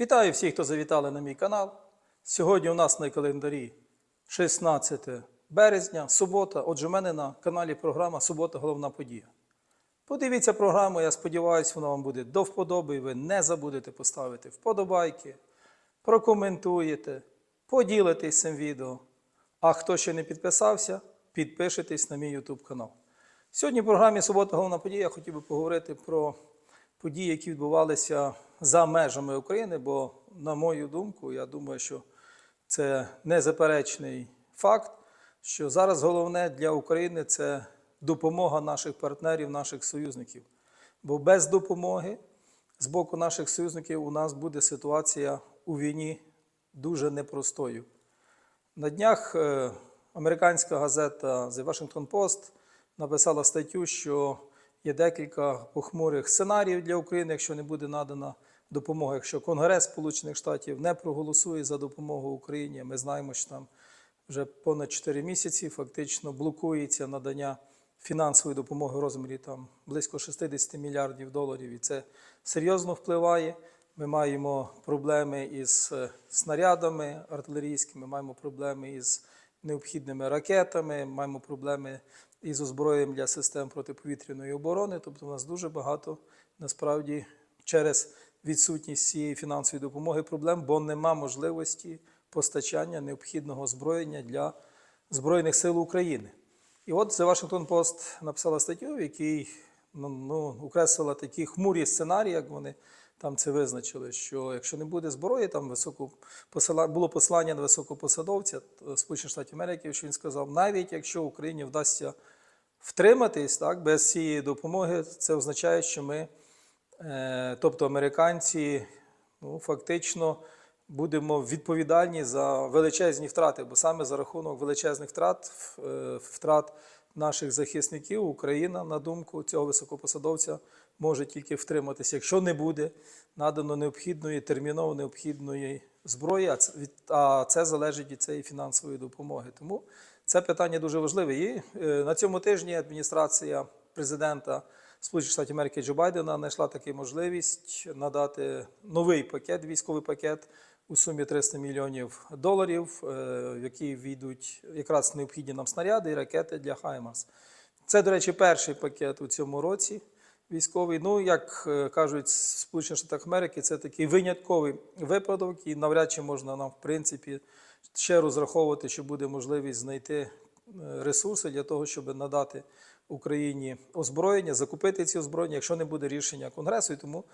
Вітаю всіх, хто завітали на мій канал. Сьогодні у нас на календарі 16 березня, субота. Отже, у мене на каналі програма Субота головна подія. Подивіться програму, я сподіваюся, вона вам буде до вподоби, ви не забудете поставити вподобайки, прокоментуєте, поділитесь цим відео. А хто ще не підписався, підпишитесь на мій YouTube канал. Сьогодні в програмі Субота головна подія я хотів би поговорити про події, які відбувалися за межами України, бо, на мою думку, я думаю, що це незаперечний факт, що зараз головне для України це допомога наших партнерів, наших союзників. Бо без допомоги з боку наших союзників у нас буде ситуація у війні дуже непростою. На днях е, американська газета The Washington Post написала статтю, що є декілька похмурих сценаріїв для України, якщо не буде надана допомога, якщо Конгрес Сполучених Штатів не проголосує за допомогу Україні. Ми знаємо, що там вже понад 4 місяці фактично блокується надання фінансової допомоги в розмірі там близько 60 мільярдів доларів, і це серйозно впливає. Ми маємо проблеми із е, снарядами артилерійськими, маємо проблеми із необхідними ракетами, маємо проблеми із озброєнням для систем протиповітряної оборони. Тобто, у нас дуже багато насправді через відсутність цієї фінансової допомоги проблем, бо нема можливості постачання необхідного озброєння для Збройних сил України. І от The Washington Post написала статтю, в якій ну, ну, окреслила такі хмурі сценарії, як вони там це визначили, що якщо не буде зброї, там високо посила... було послання на високопосадовця Сполучених Штатів Америки, що він сказав, навіть якщо Україні вдасться втриматись так, без цієї допомоги, це означає, що ми, е, тобто американці, ну, фактично будемо відповідальні за величезні втрати, бо саме за рахунок величезних втрат, е, втрат наших захисників, Україна, на думку цього високопосадовця, може тільки втриматися, якщо не буде надано необхідної терміново необхідної зброї, а це, залежить від цієї фінансової допомоги. Тому це питання дуже важливе. І е, на цьому тижні адміністрація президента Сполучених Штатів Америки Джо Байдена знайшла таку можливість надати новий пакет, військовий пакет у сумі 300 мільйонів доларів, е, в який війдуть якраз необхідні нам снаряди і ракети для Хаймарс. Це, до речі, перший пакет у цьому році військовий. Ну, як е, кажуть в Сполучених Штатах Америки, це такий винятковий випадок, і навряд чи можна нам, в принципі, ще розраховувати, що буде можливість знайти е, ресурси для того, щоб надати Україні озброєння, закупити ці озброєння, якщо не буде рішення Конгресу. І тому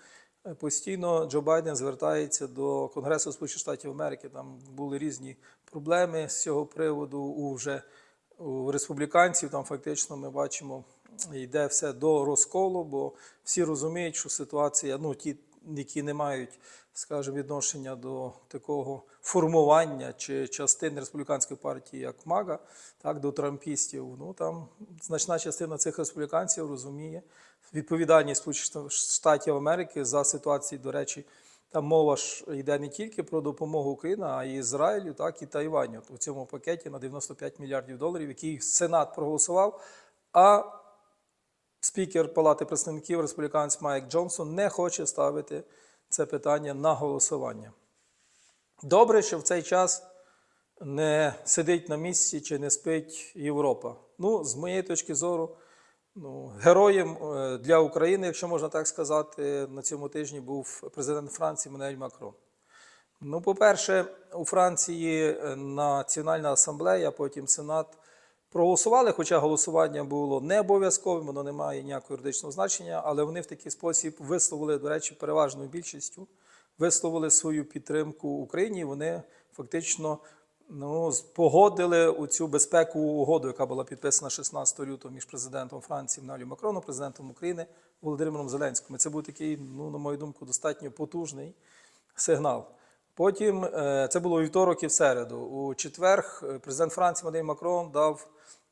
е, постійно Джо Байден звертається до Конгресу Сполучених Штатів Америки. Там були різні проблеми з цього приводу у вже у республіканців. Там фактично ми бачимо, йде все до розколу, бо всі розуміють, що ситуація, ну ті, які не мають, скажімо, відношення до такого формування чи частини республіканської партії, як МАГА, так до трампістів. Ну там значна частина цих республіканців розуміє відповідальність Сполучених Штатів Америки за ситуацію, до речі. Там мова ж йде не тільки про допомогу Україні, а й Ізраїлю, так і Тайваню. У цьому пакеті на 95 мільярдів доларів, який Сенат проголосував. А спікер Палати представників республіканець Майк Джонсон не хоче ставити це питання на голосування. Добре, що в цей час не сидить на місці чи не спить Європа. Ну, з моєї точки зору, ну, героєм е, для України, якщо можна так сказати, на цьому тижні був президент Франції Мануель Макрон. Ну, по-перше, у Франції е, Національна асамблея, потім Сенат проголосували, хоча голосування було не обов'язковим, воно не має ніякого юридичного значення, але вони в такий спосіб висловили, до речі, переважною більшістю, висловили свою підтримку Україні. Вони фактично ну, погодили цю безпекову угоду, яка була підписана 16 лютого між президентом Франції Мануелем Макроном, президентом України Володимиром Зеленським. Це був такий, ну, на мою думку, достатньо потужний сигнал. Потім е, це було вівторок і в середу. У четвер е, президент Франції Мануель Макрон дав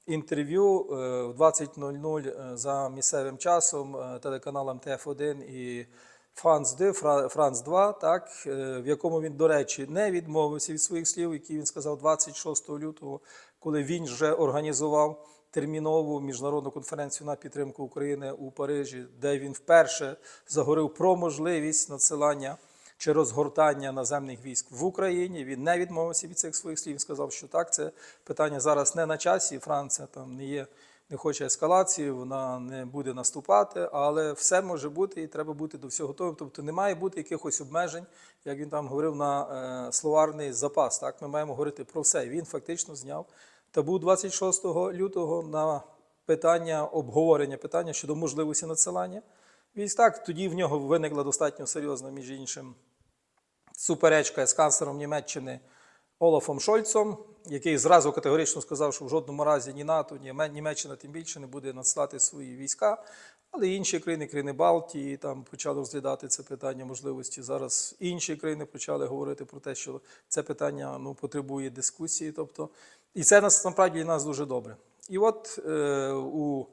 інтерв'ю е, в 20.00 е, за місцевим часом телеканалам ТФ1 і Франц 2, Франц 2, так, в якому він, до речі, не відмовився від своїх слів, які він сказав 26 лютого, коли він вже організував термінову міжнародну конференцію на підтримку України у Парижі, де він вперше заговорив про можливість надсилання чи розгортання наземних військ в Україні. Він не відмовився від цих своїх слів. Він сказав, що так, це питання зараз не на часі. Франція там не є, не хоче ескалації, вона не буде наступати, але все може бути і треба бути до всього готовим. Тобто не має бути якихось обмежень, як він там говорив на е, словарний запас. Так, ми маємо говорити про все. Він фактично зняв табу 26 лютого на питання обговорення питання щодо можливості надсилання військ. Так, тоді в нього виникла достатньо серйозна, між іншим, суперечка з канцлером Німеччини Олафом Шольцом, який зразу категорично сказав, що в жодному разі ні НАТО, ні Німеччина тим більше не буде надсилати свої війська. Але інші країни, країни Балтії, там почали розглядати це питання можливості. Зараз інші країни почали говорити про те, що це питання ну, потребує дискусії. Тобто, і це нас насправді нас дуже добре. І от е, у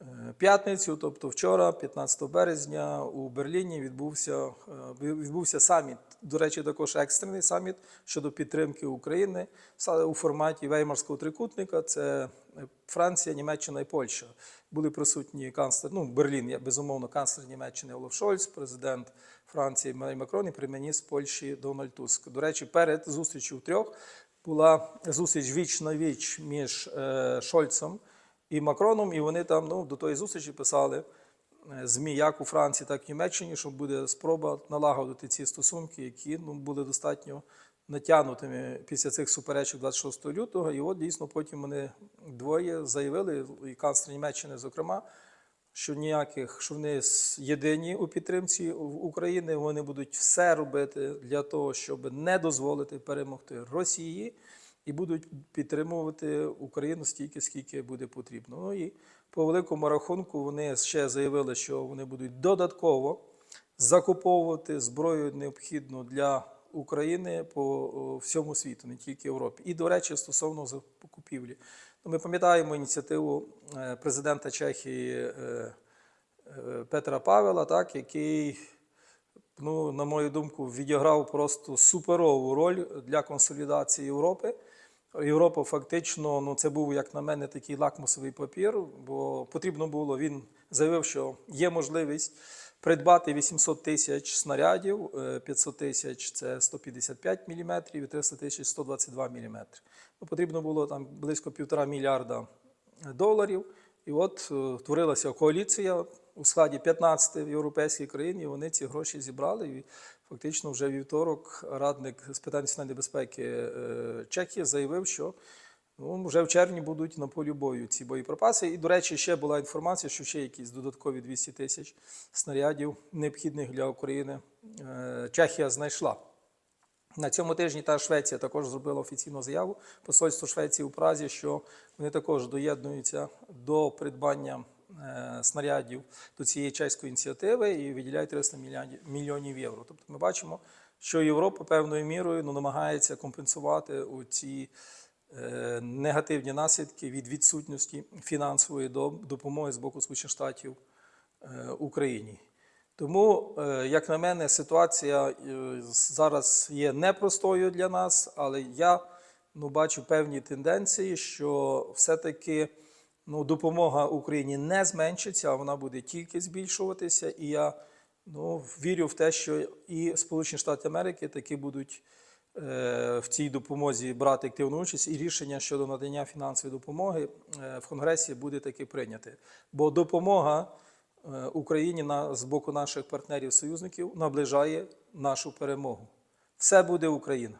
Е, П'ятницю, тобто вчора, 15 березня, у Берліні відбувся, е, відбувся саміт. До речі, також екстрений саміт щодо підтримки України у форматі Веймарського трикутника. Це е, Франція, Німеччина і Польща. Були присутні канцлер, ну, Берлін, безумовно, канцлер Німеччини Олаф Шольц, президент Франції Еммануель Макрон і прем'єр-міністр Польщі Дональд Туск. До речі, перед зустрічю в трьох була зустріч віч на віч між е, Шольцем і Макроном, і вони там ну, до тої зустрічі писали ЗМІ як у Франції, так і в Німеччині, що буде спроба налагодити ці стосунки, які ну, були достатньо натягнутими після цих суперечок 26 лютого. І от дійсно потім вони двоє заявили, і канцлер Німеччини, зокрема, що ніяких, що вони єдині у підтримці України, вони будуть все робити для того, щоб не дозволити перемогти Росії, і будуть підтримувати Україну стільки, скільки буде потрібно. Ну і по великому рахунку вони ще заявили, що вони будуть додатково закуповувати зброю необхідну для України по всьому світу, не тільки Європі. І, до речі, стосовно закупівлі. Ну, Ми пам'ятаємо ініціативу е, президента Чехії е, е, Петра Павела, так, який, ну, на мою думку, відіграв просто суперову роль для консолідації Європи. Європа фактично, ну це був, як на мене, такий лакмусовий папір, бо потрібно було, він заявив, що є можливість придбати 800 тисяч снарядів, е, 500 тисяч це 155 мм, і 300 тисяч 122 мм. Ну, потрібно було там близько півтора мільярда доларів. І от е, творилася коаліція у складі 15 європейських країн, і вони ці гроші зібрали. І фактично вже вівторок радник з питань національної безпеки е, Чехії заявив, що ну, вже в червні будуть на полі бою ці боєприпаси. І, до речі, ще була інформація, що ще якісь додаткові 200 тисяч снарядів, необхідних для України, е, Чехія знайшла. На цьому тижні та Швеція також зробила офіційну заяву. Посольство Швеції у Празі, що вони також доєднуються до придбання снарядів до цієї чеської ініціативи і виділяють 300 мільйонів- євро. Тобто ми бачимо, що Європа певною мірою ну, намагається компенсувати ці е, негативні наслідки від відсутності фінансової допомоги з боку Сполучених Штатів е, Україні. Тому, е, як на мене, ситуація е, зараз є непростою для нас, але я ну, бачу певні тенденції, що все-таки ну, допомога Україні не зменшиться, а вона буде тільки збільшуватися. І я ну, вірю в те, що і Сполучені Штати Америки таки будуть е, в цій допомозі брати активну участь, і рішення щодо надання фінансової допомоги е, в Конгресі буде таки прийняте. Бо допомога е, Україні на, з боку наших партнерів-союзників наближає нашу перемогу. Все буде Україна.